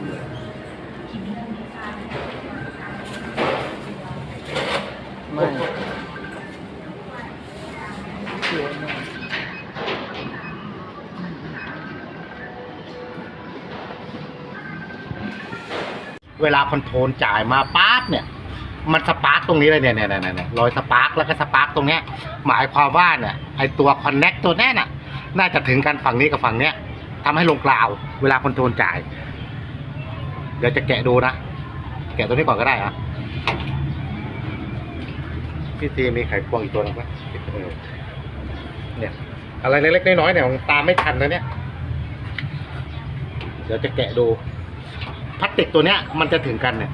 ำเลย ไม่เวลาคอนโทรลจ่ายมาปาร์กเนี่ย มันสปาร์กตรงนี้เลยเนี่ยเนี่ยเนี่ยรอยสปาร์กแล้วก็สปาร์กตรงเนี้ย หมายความว่าเนี่ยไอตัวคอนเน็กตัวแน่น่ะ น่าจะถึงกันฝั่งนี้กับฝั่งเนี้ยทำให้ลงกล่าว เวลาคอนโทรลจ่าย เดี๋ยวจะแกะดูนะ แกะตัวนี้ก่อนก็ได้อะพี่ทีมีไขควงอีกตัวหนึงปะเออเนี่ย อะไรเล็กๆน้อยๆเนี่ยตามไม่ทันนะเนี่ย เดี๋ยวจะแกะดูพลาสติกตัวเนี้ย มันจะถึงกันเนี่ย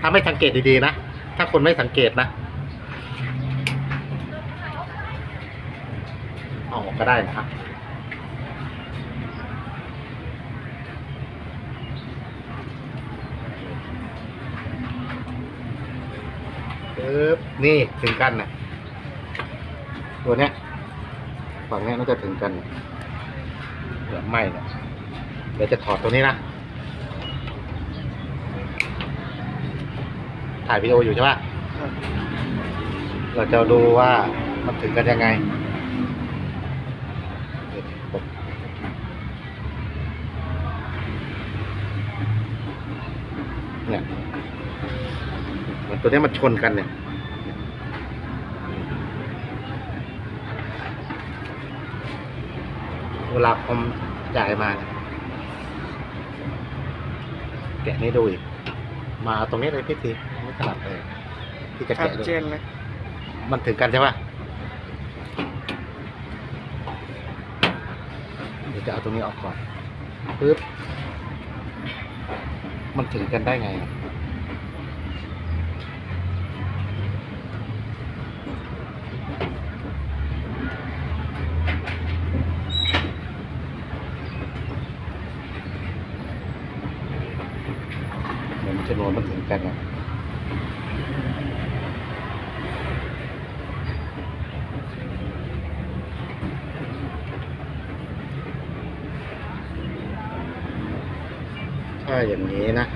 ถ้าไม่สังเกตดีๆนะ ถ้าคนไม่สังเกตนะเอาออกก็ได้นะครับ ปึ๊บนี่ถึงกันนะตัวเนี้ยฝั่งเนี้ยน่าจะถึงกันเนี่ยเดี๋ยวไม่เนี่ยเดี๋ยวจะถอดตัวนี้นะ ถ่ายวิดีโออยู่ใช่ปะครับเราจะดูว่ามันถึงกันยังไงเนี่ย เหมันตัวเนี้ยมันชนกันเนี่ยเวลาคอมจ่ายมาเนี่ยแกะนี่ดูอีก มาตรงนี้เลยพี่ทีไม่ถนัดเลยที่จะชัดแกะดูเจนเลยมันถึงกันใช่ปะเดี๋ยวจะเอาตรงนี้ออกก่อนปึ๊บมันถึงกันได้ไงอะเหมือ นชนวนมันถึงกันนะถ้าอย่างนี้นะ